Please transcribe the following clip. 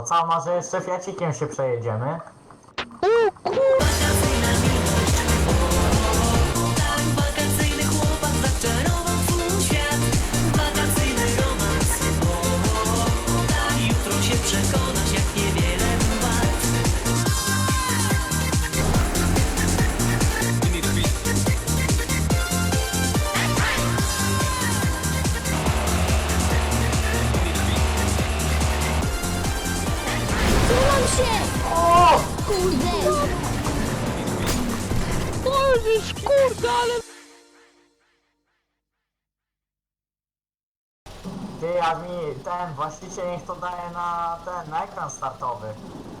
co, może jeszcze Fiacikiem się przejedziemy? Wakacyjny chłopak zaczarował twój świat Wakacyjny romans Jutro się przekonasz się! O! Kurde! Możesz, kurde, ale... Ty, a mi ten właściciel niech to daje na ten, na ekran startowy.